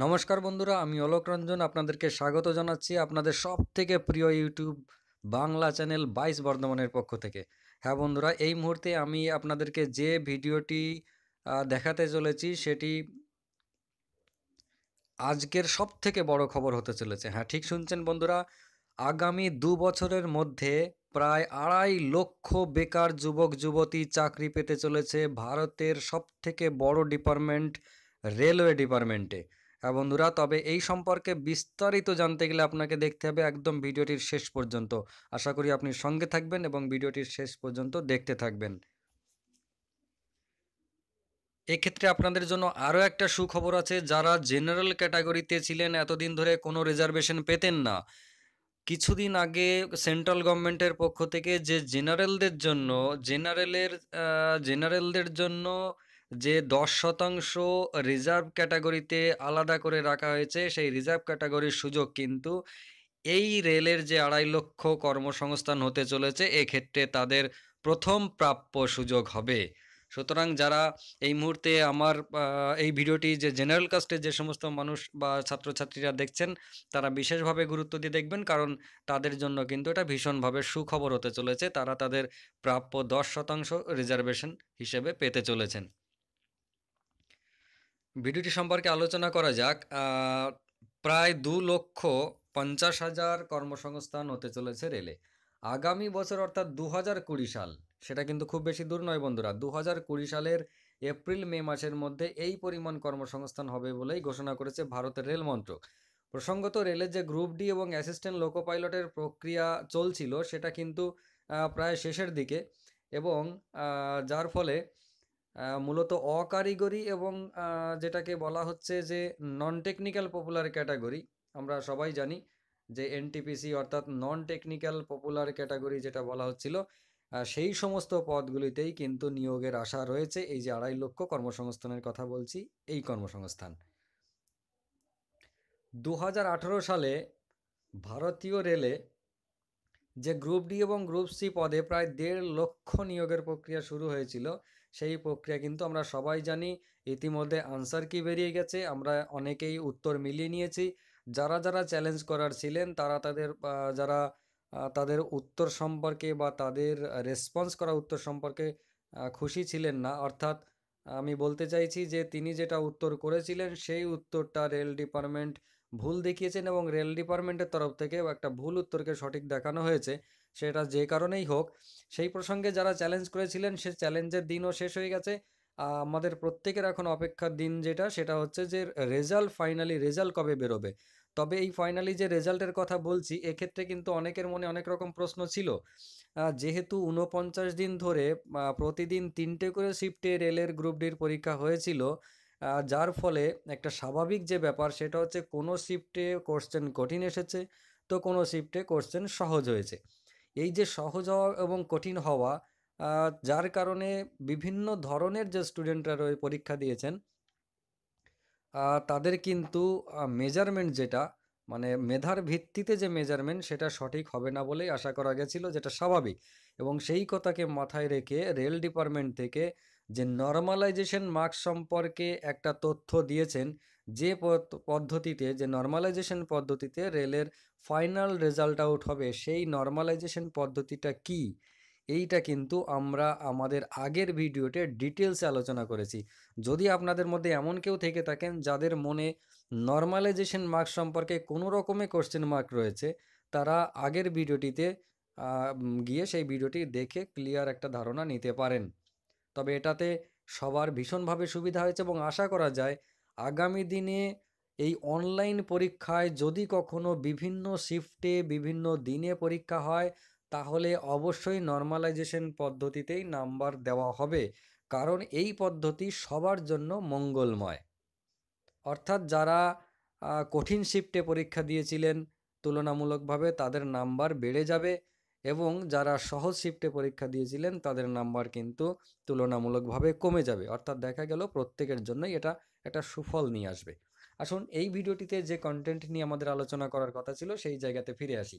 নমস্কার বন্ধুরা, আমি অলোক রঞ্জন আপনাদেরকে স্বাগত জানাচ্ছি আপনাদের সব থেকে প্রিয় ইউটিউব বাংলা চ্যানেল বাইশ বর্ধমানের পক্ষ থেকে। হ্যাঁ বন্ধুরা, এই মুহূর্তে আমি আপনাদেরকে যে ভিডিওটি দেখাতে চলেছি সেটি আজকের সব থেকে বড় খবর হতে চলেছে। হ্যাঁ ঠিক শুনছেন বন্ধুরা, আগামী দু বছরের মধ্যে প্রায় আড়াই লক্ষ বেকার যুবক, যুবতী চাকরি পেতে চলেছে ভারতের সব থেকে বড় ডিপার্টমেন্ট রেলওয়ে ডিপার্টমেন্টে। বন্ধুরা, তবে এই সম্পর্কে বিস্তারিত জানতে গেলে আপনাকে দেখতে হবে একদম ভিডিওটির শেষ পর্যন্ত। আশা করি আপনি সঙ্গে থাকবেন এবং ভিডিওটির শেষ পর্যন্ত দেখতে থাকবেন। এক্ষেত্রে আপনাদের জন্য আরও একটা সুখবর আছে, যারা জেনারেল ক্যাটাগরিতে ছিলেন এতদিন ধরে কোনো রিজার্ভেশন পেতেন না। কিছুদিন আগে সেন্ট্রাল গভর্নমেন্টের পক্ষ থেকে যে জেনারেলদের জন্য, জেনারেলের জেনারেলদের জন্য যে দশ শতাংশ রিজার্ভ ক্যাটাগরিতে আলাদা করে রাখা হয়েছে, সেই রিজার্ভ ক্যাটাগরির সুযোগ কিন্তু এই রেলের যে আড়াই লক্ষ কর্মসংস্থান হতে চলেছে এক্ষেত্রে তাদের প্রথম প্রাপ্য সুযোগ হবে। সুতরাং যারা এই মুহূর্তে আমার এই ভিডিওটি যে জেনারেল কাস্টের যে সমস্ত মানুষ বা ছাত্রছাত্রীরা দেখছেন, তারা বিশেষভাবে গুরুত্ব দিয়ে দেখবেন, কারণ তাদের জন্য কিন্তু এটা ভীষণভাবে সুখবর হতে চলেছে। তারা তাদের প্রাপ্য দশ শতাংশ রিজার্ভেশন হিসেবে পেতে চলেছেন। ভিডিওটি সম্পর্কে আলোচনা করা যাক। প্রায় দু লক্ষ পঞ্চাশ হাজার কর্মসংস্থান হতে চলেছে রেলে। আগামী বছর অর্থাৎ দু হাজার কুড়ি সাল, সেটা কিন্তু খুব বেশি দূর নয় বন্ধুরা, দু হাজার কুড়ি সালের এপ্রিল, মে মাসের মধ্যে এই পরিমাণ কর্মসংস্থান হবে বলেই ঘোষণা করেছে ভারতের রেল মন্ত্রক। প্রসঙ্গত রেলের যে গ্রুপ ডি এবং অ্যাসিস্ট্যান্ট লোকো পাইলটের প্রক্রিয়া চলছিল, সেটা কিন্তু প্রায় শেষের দিকে এবং যার ফলে মূলত অকারিগরি এবং যেটাকে বলা হচ্ছে যে নন টেকনিক্যাল পপুলার ক্যাটাগরি আমরা সবাই জানি যে এনটিপিসি অর্থাৎ নন টেকনিক্যাল পপুলার ক্যাটাগরি যেটা বলা হচ্ছিল সেই সমস্ত পদগুলিতেই কিন্তু নিয়োগের আশা রয়েছে। এই যে আড়াই লক্ষ কর্মসংস্থানের কথা বলছি, এই কর্মসংস্থান। দু হাজার আঠেরো সালে ভারতীয় রেলে যে গ্রুপ ডি এবং গ্রুপ সি পদে প্রায় দেড় লক্ষ নিয়োগের প্রক্রিয়া শুরু হয়েছিল সেই প্রক্রিয়া কিন্তু আমরা সবাই জানি। ইতিমধ্যে আনসার কি বেরিয়ে গেছে? আমরা অনেকেই উত্তর মিলিয়ে নিয়েছি। যারা যারা চ্যালেঞ্জ করার ছিলেন, তারা তাদের যারা তাদের উত্তর সম্পর্কে বা তাদের রেসপন্স করা উত্তর সম্পর্কে খুশি ছিলেন না। অর্থাৎ আমি বলতে চাইছি যে, তিনি যেটা উত্তর করেছিলেন, সেই উত্তরটা রেল ডিপার্টমেন্ট ভুল দেখিয়েছেন এবং রেল ডিপার্টমেন্টের তরফ থেকে একটা ভুল উত্তরকে সঠিক দেখানো হয়েছে। সেটা যে কারণেই হোক, সেই প্রসঙ্গে যারা চ্যালেঞ্জ করেছিলেন, সে চ্যালেঞ্জের দিনও শেষ হয়ে গেছে। আমাদের প্রত্যেকের এখন অপেক্ষার দিন যেটা, সেটা হচ্ছে যে রেজাল্ট ফাইনালি রেজাল্ট কবে বেরোবে? তবে এই ফাইনালি যে রেজাল্টের কথা বলছি, এক্ষেত্রে কিন্তু অনেকের মনে অনেক রকম প্রশ্ন ছিল। যেহেতু উনপঞ্চাশ দিন ধরে প্রতিদিন তিনটে করে শিফটে রেলের গ্রুপ ডির পরীক্ষা হয়েছিল যার ফলে একটা স্বাভাবিক যে ব্যাপার, সেটা হচ্ছে কোনো শিফটে কোশ্চেন কঠিন এসেছে, তো কোনো শিফটে কোশ্চেন সহজ হয়েছে। এই যে সহজ হওয়া এবং কঠিন হওয়া যার কারণে বিভিন্ন ধরনের যে স্টুডেন্টরা রয়ে পরীক্ষা দিয়েছেন তাদের কিন্তু মেজারমেন্ট যেটা মানে মেধার ভিত্তিতে যে মেজারমেন্ট সেটা সঠিক হবে না বলেই আশা করা গেছিল, যেটা স্বাভাবিক। এবং সেই কথাকে মাথায় রেখে রেল ডিপার্টমেন্ট থেকে যে নর্মালাইজেশন মার্কস সম্পর্কে একটা তথ্য দিয়েছেন যে পদ- পদ্ধতিতে, যে নর্মালাইজেশন পদ্ধতিতে রেলের ফাইনাল রেজাল্ট আউট হবে, সেই নর্মালাইজেশন পদ্ধতিটা কি? এইটা কিন্তু আমরা আমাদের আগের ভিডিওতে ডিটেলসে আলোচনা করেছি। যদি আপনাদের মধ্যে এমন কেউ থেকে থাকেন যাদের মনে নর্মালাইজেশন মার্ক সম্পর্কে কোনো রকমের কোশ্চেন মার্ক রয়েছে, তারা আগের ভিডিওটিতে গিয়ে সেই ভিডিওটি দেখে ক্লিয়ার একটা ধারণা নিতে পারেন। তবে এটাতে সবার ভীষণভাবে সুবিধা হয়েছে এবং আশা করা যায় আগামী দিনে এই অনলাইন পরীক্ষায় যদি কখনো বিভিন্ন শিফটে বিভিন্ন দিনে পরীক্ষা হয়, তাহলে অবশ্যই নর্মালাইজেশন পদ্ধতিতেই নাম্বার দেওয়া হবে। কারণ এই পদ্ধতি সবার জন্য মঙ্গলময়। অর্থাৎ যারা কঠিন শিফটে পরীক্ষা দিয়েছিলেন, তুলনামূলকভাবে তাদের নাম্বার বেড়ে যাবে এবং যারা সহজ শিফটে পরীক্ষা দিয়েছিলেন, তাদের নাম্বার কিন্তু তুলনামূলকভাবে কমে যাবে। অর্থাৎ দেখা গেল প্রত্যেকের জন্যই এটা একটা সুফল নিয়ে আসবে। আসুন, এই ভিডিওটিতে যে কন্টেন্ট নিয়ে আমাদের আলোচনা করার কথা ছিল, সেই জায়গাতে ফিরে আসি।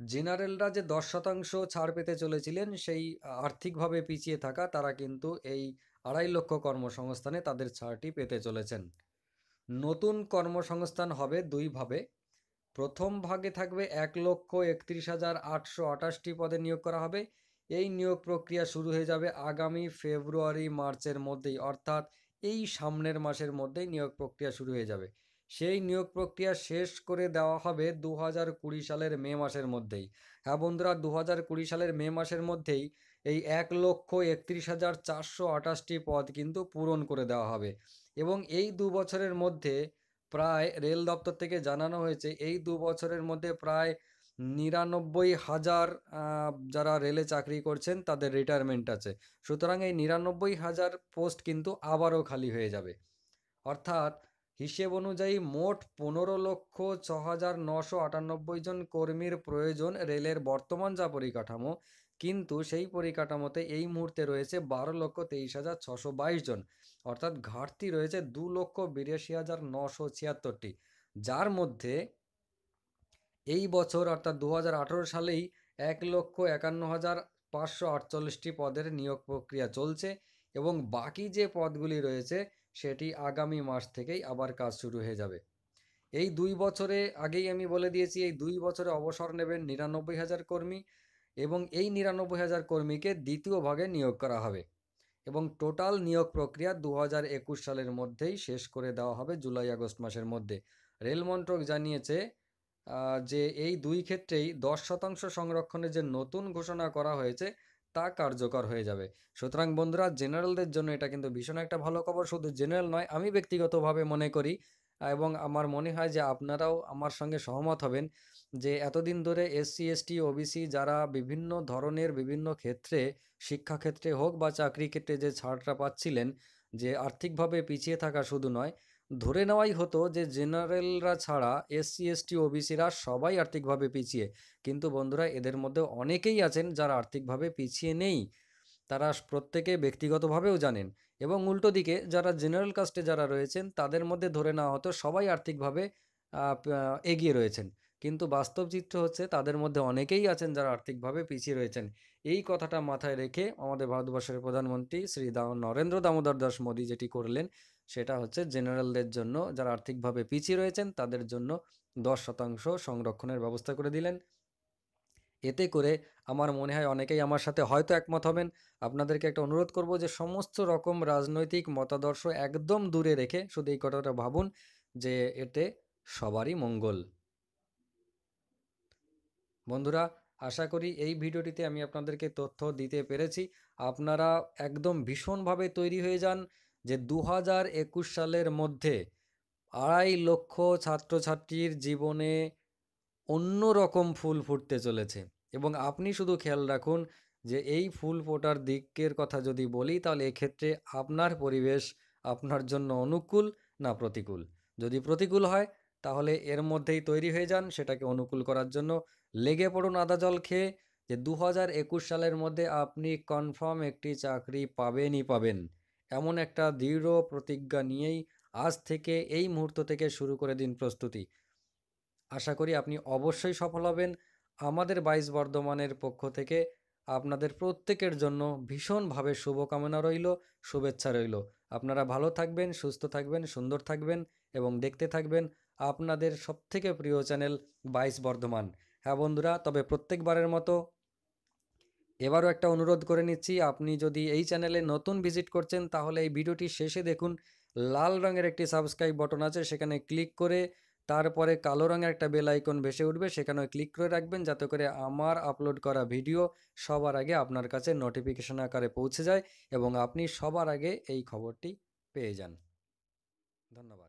জেনারেলরা যে দশ শতাংশ ছাড় পেতে চলেছিলেন, সেই আর্থিকভাবে পিছিয়ে থাকা তারা কিন্তু এই আড়াই লক্ষ কর্মসংস্থানে তাদের ছাড়টি পেতে চলেছেন। নতুন কর্মসংস্থান হবে দুইভাবে প্রথম ভাগে থাকবে এক লক্ষ একত্রিশ হাজার আটশো আটাশটি পদে নিয়োগ করা হবে। এই নিয়োগ প্রক্রিয়া শুরু হয়ে যাবে আগামী ফেব্রুয়ারি, মার্চের মধ্যেই। অর্থাৎ এই সামনের মাসের মধ্যেই নিয়োগ প্রক্রিয়া শুরু হয়ে যাবে। সেই নিয়োগ প্রক্রিয়া শেষ করে দেওয়া হবে দু হাজার কুড়ি সালের মে মাসের মধ্যেই। হ্যাঁ বন্ধুরা দু হাজার কুড়ি সালের মে মাসের মধ্যেই এই এক লক্ষ একত্রিশ হাজার চারশো আটাশটি পদ কিন্তু পূরণ করে দেওয়া হবে। এবং এই দু বছরের মধ্যে প্রায়, রেল দপ্তর থেকে জানানো হয়েছে, এই দু বছরের মধ্যে প্রায় নিরানব্বই হাজার যারা রেলে চাকরি করছেন তাদের রিটায়ারমেন্ট আছে। সুতরাং এই নিরানব্বই হাজার পোস্ট কিন্তু আবারও খালি হয়ে যাবে। অর্থাৎ হিসেব অনুযায়ী মোট পনেরো লক্ষ ছ হাজার নশো আটানব্বই জন কর্মীর প্রয়োজন রেলের বর্তমান যা পরিকাঠামো, কিন্তু সেই পরিকাঠামোতে এই মুহূর্তে রয়েছে বারো লক্ষ তেইশ হাজার ছশো বাইশ জন। অর্থাৎ ঘাটতি রয়েছে দু লক্ষ বিরাশি হাজার নশো ছিয়াত্তরটি। যার মধ্যে এই বছর অর্থাৎ দু হাজার আঠেরো সালেই এক লক্ষ একান্ন হাজার পাঁচশো আটচল্লিশটি পদের নিয়োগ প্রক্রিয়া চলছে এবং বাকি যে পদগুলি রয়েছে সেটি আগামী মাস থেকেই আবার কাজ শুরু হয়ে যাবে। এই দুই বছরে আগেই আমি বলে দিয়েছি, এই দুই বছরে অবসর নেবেন নিরানব্বই হাজার কর্মী এবং এই নিরানব্বই হাজার কর্মীকে দ্বিতীয় ভাগে নিয়োগ করা হবে এবং টোটাল নিয়োগ প্রক্রিয়া দু হাজার একুশ সালের মধ্যেই শেষ করে দেওয়া হবে জুলাই আগস্ট মাসের মধ্যে। রেল মন্ত্রক জানিয়েছে যে এই দুই ক্ষেত্রেই দশ শতাংশ সংরক্ষণের যে নতুন ঘোষণা করা হয়েছে, তা কার্যকর হয়ে যাবে। সুতরাং বন্ধুরা, জেনারেলদের জন্য এটা কিন্তু ভীষণ একটা ভালো খবর। শুধু জেনারেল নয়, আমি ব্যক্তিগতভাবে মনে করি এবং আমার মনে হয় যে আপনারাও আমার সঙ্গে সহমত হবেন যে এতদিন ধরে এসসি এসটি ওবিসি যারা বিভিন্ন ধরনের বিভিন্ন ক্ষেত্রে, শিক্ষাক্ষেত্রে হোক বা চাকরি ক্ষেত্রে যে ছাড়টা পাচ্ছিলেন, যে আর্থিকভাবে পিছিয়ে থাকা শুধু নয় ধরে নেওয়াই হতো যে, জেনারেলরা ছাড়া এসসি এসটি ওবিসিরা সবাই আর্থিকভাবে পিছিয়ে। কিন্তু বন্ধুরা, এদের মধ্যে অনেকেই আছেন যারা আর্থিকভাবে পিছিয়ে নেই। তারা প্রত্যেকে ব্যক্তিগতভাবেও জানেন এবং উল্টো দিকে যারা জেনারেল কাস্টে যারা রয়েছেন, তাদের মধ্যে ধরে নেওয়া হতো সবাই আর্থিকভাবে এগিয়ে রয়েছেন। কিন্তু বাস্তব চিত্র হচ্ছে তাদের মধ্যে অনেকেই আছেন যারা আর্থিকভাবে পিছিয়ে রয়েছেন। এই কথাটা মাথায় রেখে আমাদের ভারতবর্ষের প্রধানমন্ত্রী শ্রী দা, নরেন্দ্র দামোদর দাস মোদী যেটি করলেন সেটা হচ্ছে জেনারেলদের জন্য, যারা আর্থিকভাবে পিছিয়ে রয়েছেন, তাদের জন্য দশ শতাংশ সংরক্ষণের ব্যবস্থা করে দিলেন। এতে করে আমার মনে হয় অনেকেই আমার সাথে হয়তো একমত হবেন। আপনাদেরকে একটা অনুরোধ করব যে সমস্ত রকম রাজনৈতিক মতাদর্শ একদম দূরে রেখে শুধু এই কথাটা ভাবুন যে এতে সবারই মঙ্গল। বন্ধুরা, আশা করি এই ভিডিওটিতে আমি আপনাদেরকে তথ্য দিতে পেরেছি। আপনারা একদম ভীষণভাবে তৈরি হয়ে যান। যে দু একুশ সালের মধ্যে আড়াই লক্ষ ছাত্রছাত্রীর জীবনে অন্য রকম ফুল ফুটতে চলেছে। এবং আপনি শুধু খেয়াল রাখুন যে এই ফুল ফোটার দিকের কথা যদি বলি, তাহলে এক্ষেত্রে আপনার পরিবেশ আপনার জন্য অনুকূল না প্রতিকূল। যদি প্রতিকূল হয়, তাহলে এর মধ্যেই তৈরি হয়ে যান, সেটাকে অনুকূল করার জন্য লেগে পড়ুন আদা জল খেয়ে যে দু হাজার একুশ সালের মধ্যে আপনি কনফার্ম একটি চাকরি পাবেনই পাবেন। এমন একটা দৃঢ় প্রতিজ্ঞা নিয়েই আজ থেকে এই মুহূর্ত থেকে শুরু করে দিন প্রস্তুতি। আশা করি আপনি অবশ্যই সফল হবেন। আমাদের বাইশ বর্ধমানের পক্ষ থেকে আপনাদের প্রত্যেকের জন্য ভীষণভাবে শুভকামনা রইল, শুভেচ্ছা রইল। আপনারা ভালো থাকবেন, সুস্থ থাকবেন, সুন্দর থাকবেন এবং দেখতে থাকবেন আপনাদের সবথেকে প্রিয় চ্যানেল বাইশ বর্ধমান। হ্যাঁ বন্ধুরা, তবে প্রত্যেকবারের মতো এবারও একটা অনুরোধ করে নিচ্ছি, আপনি যদি এই চ্যানেলে নতুন ভিজিট করছেন, তাহলে এই ভিডিওটি শেষে দেখুন। লাল রঙের একটি সাবস্ক্রাইব বটন আছে, সেখানে ক্লিক করে তারপরে কালো রঙের একটা বেল আইকন ভেসে উঠবে সেখানে ক্লিক করে রাখবেন, যাতে করে আমার আপলোড করা ভিডিও সবার আগে আপনার কাছে নোটিফিকেশন আকারে পৌঁছে যায় এবং আপনি সবার আগে এই খবরটি পেয়ে যান। ধন্যবাদ।